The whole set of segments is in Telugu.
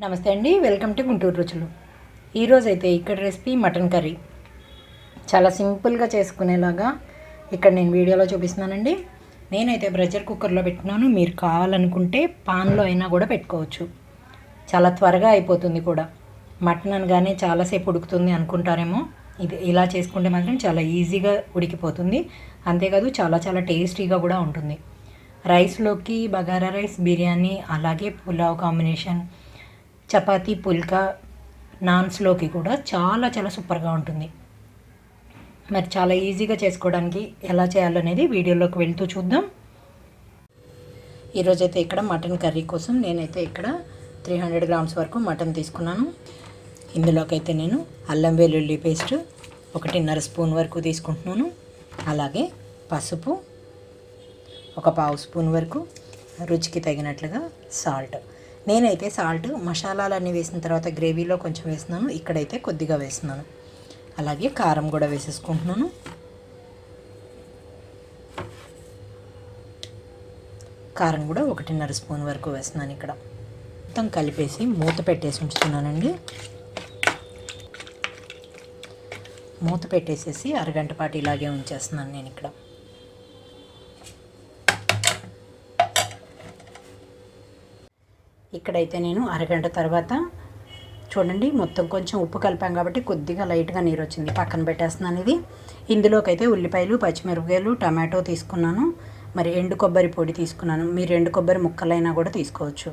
నమస్తే అండి వెల్కమ్ టు గుంటూరు రుచులు. ఈరోజు అయితే ఇక్కడ రెసిపీ మటన్ కర్రీ. చాలా సింపుల్గా చేసుకునేలాగా ఇక్కడ నేను వీడియోలో చూపిస్తున్నానండి. నేనైతే ప్రెషర్ కుక్కర్లో పెట్టినాను మీరు కావాలనుకుంటే పాన్లో అయినా కూడా పెట్టుకోవచ్చు. చాలా త్వరగా అయిపోతుంది కూడా. మటన్ అనగానే చాలాసేపు ఉడుకుతుంది అనుకుంటారేమో. ఇది ఇలా చేసుకుంటే మాత్రం చాలా ఈజీగా ఉడికిపోతుంది. అంతేకాదు చాలా చాలా టేస్టీగా కూడా ఉంటుంది. రైస్లోకి బగారా రైస్ బిర్యానీ అలాగే పులావ్ కాంబినేషన్ చపాతీ పుల్కా నాన్స్లోకి కూడా చాలా చాలా సూపర్గా ఉంటుంది. మరి చాలా ఈజీగా చేసుకోవడానికి ఎలా చేయాలనేది వీడియోలోకి వెళ్తూ చూద్దాం. ఈరోజైతే ఇక్కడ మటన్ కర్రీ కోసం నేనైతే ఇక్కడ త్రీ హండ్రెడ్ గ్రామ్స్ వరకు మటన్ తీసుకున్నాను. ఇందులోకైతే నేను అల్లం వెల్లుల్లి పేస్ట్ ఒకటిన్నర స్పూన్ వరకు తీసుకుంటున్నాను. అలాగే పసుపు ఒక పావు స్పూన్ వరకు రుచికి తగినట్లుగా సాల్ట్. నేనైతే సాల్ట్ మసాలాలన్నీ వేసిన తర్వాత గ్రేవీలో కొంచెం వేస్తున్నాను. ఇక్కడైతే కొద్దిగా వేస్తున్నాను. అలాగే కారం కూడా వేసేసుకుంటున్నాను. కారం కూడా ఒకటిన్నర స్పూన్ వరకు వేస్తున్నాను ఇక్కడ. మొత్తం కలిపేసి మూత పెట్టేసి ఉంచుతున్నానండి. మూత పెట్టేసేసి అరగంట పాటు ఇలాగే ఉంచేస్తున్నాను నేను ఇక్కడ. ఇక్కడైతే నేను అరగంట తర్వాత చూడండి మొత్తం కొంచెం ఉప్పు కలిపాం కాబట్టి కొద్దిగా లైట్గా నీరు వచ్చింది పక్కన పెట్టేస్తున్నాను ఇది. ఇందులోకైతే ఉల్లిపాయలు పచ్చిమిరపకాయలు టమాటో తీసుకున్నాను. మరి ఎండు కొబ్బరి పొడి తీసుకున్నాను. మీరు ఎండు కొబ్బరి ముక్కలైనా కూడా తీసుకోవచ్చు.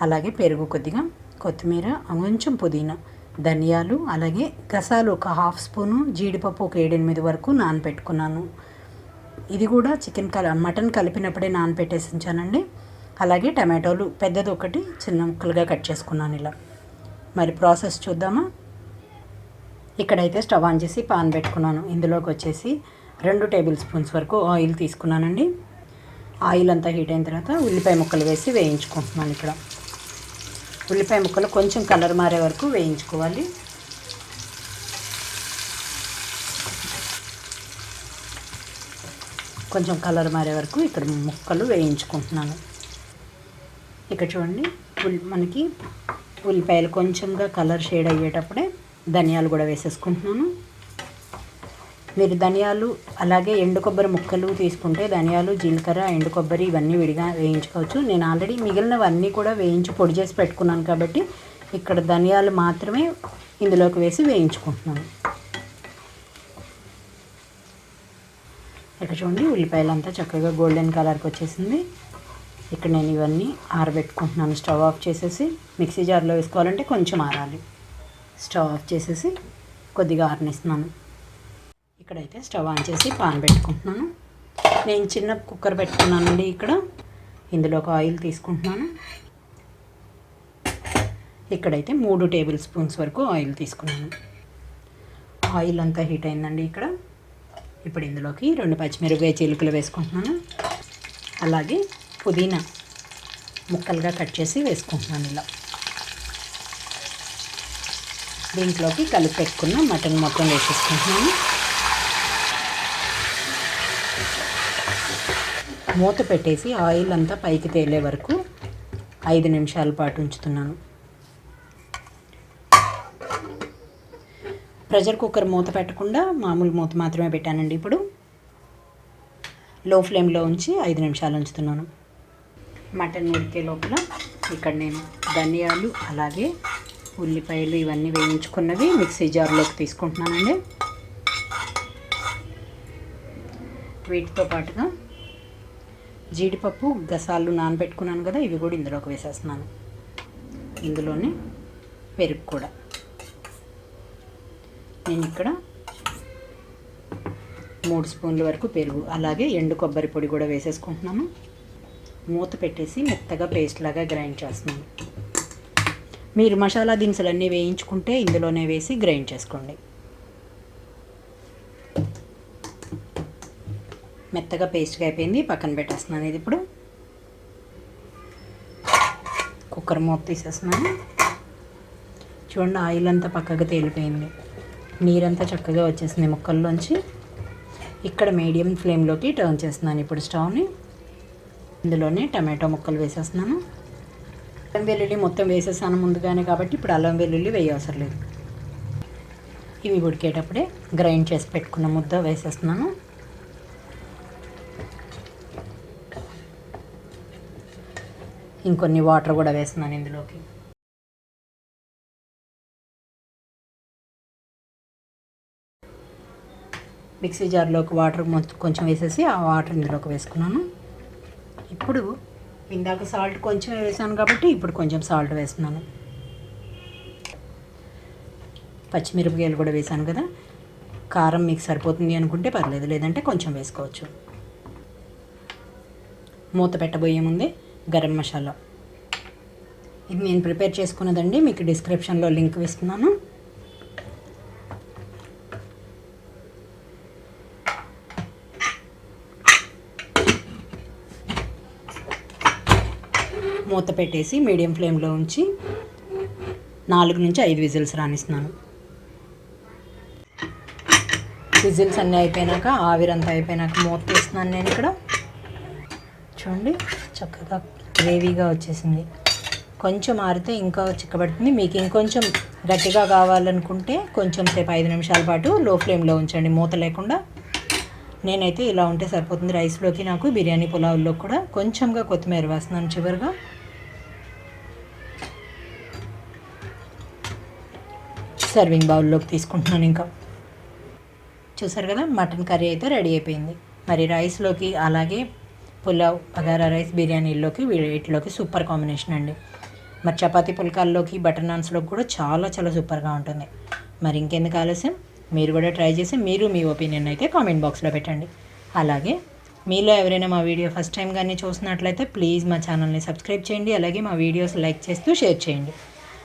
అలాగే పెరుగు కొద్దిగా కొత్తిమీర కొంచెం పుదీనా ధనియాలు అలాగే గసాలు ఒక హాఫ్ స్పూను జీడిపప్పు ఒక ఏడెనిమిది వరకు నానపెట్టుకున్నాను. ఇది కూడా చికెన్ కల మటన్ కలిపినప్పుడే నానపెట్టేసి ఉంచానండి. అలాగే టమాటోలు పెద్దది ఒకటి చిన్న ముక్కలుగా కట్ చేసుకున్నాను ఇలా. మరి ప్రాసెస్ చూద్దామా? ఇక్కడైతే స్టవ్ ఆన్ చేసి పాన్ పెట్టుకున్నాను. ఇందులోకి వచ్చేసి రెండు టేబుల్ స్పూన్స్ వరకు ఆయిల్ తీసుకున్నానండి. ఆయిల్ అంతా హీట్ అయిన తర్వాత ఉల్లిపాయ ముక్కలు వేసి వేయించుకుంటున్నాను ఇక్కడ. ఉల్లిపాయ ముక్కలు కొంచెం కలర్ మారే వరకు వేయించుకోవాలి. కొంచెం కలర్ మారే వరకు ఇక్కడ ముక్కలు వేయించుకుంటున్నాను. ఇక్కడ చూడండి మనకి ఉల్లిపాయలు కొంచెంగా కలర్ షేడ్ అయ్యేటప్పుడే ధనియాలు కూడా వేసేసుకుంటున్నాను. మీరు ధనియాలు అలాగే ఎండు కొబ్బరి ముక్కలు తీసుకుంటే ధనియాలు జీలకర్ర ఎండు కొబ్బరి ఇవన్నీ విడిగా వేయించుకోవచ్చు. నేను ఆల్రెడీ మిగిలినవన్నీ కూడా వేయించి పొడి చేసి పెట్టుకున్నాను కాబట్టి ఇక్కడ ధనియాలు మాత్రమే ఇందులోకి వేసి వేయించుకుంటున్నాను. ఇక్కడ చూడండి ఉల్లిపాయలు అంతా చక్కగా గోల్డెన్ కలర్కి వచ్చేసింది. ఇక్కడ నేను ఇవన్నీ ఆరబెట్టుకుంటున్నాను. స్టవ్ ఆఫ్ చేసేసి మిక్సీ జార్లో వేసుకోవాలంటే కొంచెం ఆరాలి. స్టవ్ ఆఫ్ చేసేసి కొద్దిగా ఆరనిస్తున్నాను. ఇక్కడైతే స్టవ్ ఆన్ చేసి పాన్ పెట్టుకుంటున్నాను. నేను చిన్న కుక్కర్ పెట్టుకున్నానండి ఇక్కడ. ఇందులో ఒక ఆయిల్ తీసుకుంటున్నాను. ఇక్కడైతే మూడు టేబుల్ స్పూన్స్ వరకు ఆయిల్ తీసుకున్నాను. ఆయిల్ అంతా హీట్ అయిందండి ఇక్కడ. ఇప్పుడు ఇందులోకి రెండు పచ్చిమిరపకాయ చిలుకలు వేసుకుంటున్నాను. అలాగే పుదీనా ముక్కలుగా కట్ చేసి వేసుకుంటున్నాను ఇలా. దీంట్లోకి కలిపి పెట్టుకున్న మటన్ మొత్తం వేసేసుకుంటున్నాను. మూత పెట్టేసి ఆయిల్ అంతా పైకి తేలే వరకు ఐదు నిమిషాల పాటు ఉంచుతున్నాను. ప్రెషర్ కుక్కర్ మూత పెట్టకుండా మామూలు మూత మాత్రమే పెట్టానండి ఇప్పుడు. లో ఫ్లేమ్లో ఉంచి ఐదు నిమిషాలు ఉంచుతున్నాను. మటన్ ఉడికే లోపల ఇక్కడ నేను ధనియాలు అలాగే ఉల్లిపాయలు ఇవన్నీ వేయించుకున్నవి మిక్సీ జార్లోకి తీసుకుంటున్నానండి. వీటితో పాటుగా జీడిపప్పు గసాలు నానబెట్టుకున్నాను కదా ఇవి కూడా ఇందులోకి వేసేస్తున్నాను. ఇందులోనే పెరుగు కూడా. నేను ఇక్కడ మూడు స్పూన్ల వరకు పెరుగు అలాగే ఎండు కొబ్బరి పొడి కూడా వేసేసుకుంటున్నాను. మూత పెట్టేసి మెత్తగా పేస్ట్ లాగా గ్రైండ్ చేస్తున్నాను. మీరు మసాలా దినుసులు అన్నీ వేయించుకుంటే ఇందులోనే వేసి గ్రైండ్ చేసుకోండి. మెత్తగా పేస్ట్గా అయిపోయింది పక్కన పెట్టేస్తున్నాను ఇది ఇప్పుడు. కుక్కర్ మూత తీసేస్తున్నాను. చూడండి ఆయిల్ అంతా పక్కకు తేలిపోయింది. నీరంతా చక్కగా వచ్చేసింది ముక్కల్లోంచి. ఇక్కడ మీడియం ఫ్లేమ్లోకి టర్న్ చేస్తున్నాను ఇప్పుడు స్టవ్ని. ఇందులోనే టమాటో ముక్కలు వేసేస్తున్నాను. అల్లం వెల్లుల్లి మొత్తం వేసేసాను ముందుగానే కాబట్టి ఇప్పుడు అల్లం వెల్లుల్లి వేయవసరం లేదు. ఇవి ఉడికేటప్పుడే గ్రైండ్ చేసి పెట్టుకున్న ముద్ద వేసేస్తున్నాను. ఇంకొన్ని వాటర్ కూడా వేస్తున్నాను ఇందులోకి. మిక్సీ జార్లోకి వాటర్ మొత్తం కొంచెం వేసేసి ఆ వాటర్ ఇందులోకి వేసుకున్నాను. ఇప్పుడు ఇందాక సాల్ట్ కొంచెం వేసాను కాబట్టి ఇప్పుడు కొంచెం సాల్ట్ వేస్తున్నాను. పచ్చిమిరపకాయలు కూడా వేసాను కదా. కారం మీకు సరిపోతుంది అనుకుంటే పర్లేదు లేదంటే కొంచెం వేసుకోవచ్చు. మూత పెట్టబోయే ముందే గరం మసాలా. ఇది నేను ప్రిపేర్ చేసుకున్నదండి మీకు డిస్క్రిప్షన్లో లింక్ ఇస్తున్నాను మూత పెట్టేసి మీడియం ఫ్లేమ్లో ఉంచి నాలుగు నుంచి ఐదు విజిల్స్ రాణిస్తున్నాను విజిల్స్ అన్నీ అయిపోయినాక ఆవిరంతా అయిపోయినాక మూత తీస్తున్నాను నేను ఇక్కడ. చూడండి చక్కగా గ్రేవీగా వచ్చేసింది. కొంచెం ఆరితే ఇంకా చిక్కబడుతుంది. మీకు ఇంకొంచెం గట్టిగా కావాలనుకుంటే కొంచెం సేపు ఐదు నిమిషాల పాటు లో ఫ్లేమ్లో ఉంచండి. మూత లేకుండా నేనైతే ఇలా ఉంటే సరిపోతుంది. రైస్లోకి నాకు బిర్యానీ పులావుల్లో కూడా కొంచెంగా కొత్తిమీర వేస్తున్నాను చివరిగా. సర్వింగ్ బౌల్లోకి తీసుకుంటున్నాను ఇంకా. చూసారు కదా మటన్ కర్రీ అయితే రెడీ అయిపోయింది. మరి రైస్లోకి అలాగే పులావ్ బగారా రైస్ బిర్యానీలోకి వీటిలోకి సూపర్ కాంబినేషన్ అండి. మరి చపాతీ పుల్కాల్లోకి బటర్ నాన్స్లోకి కూడా చాలా చాలా సూపర్గా ఉంటుంది. మరి ఇంకెందుకు ఆలస్యం? మీరు కూడా ట్రై చేసి మీరు మీ ఒపీనియన్ అయితే కామెంట్ బాక్స్లో పెట్టండి. అలాగే మీలో ఎవరైనా మా వీడియో ఫస్ట్ టైం కానీ చూసినట్లయితే ప్లీజ్ మా ఛానల్ని సబ్స్క్రైబ్ చేయండి. అలాగే మా వీడియోస్ లైక్ చేస్తూ షేర్ చేయండి.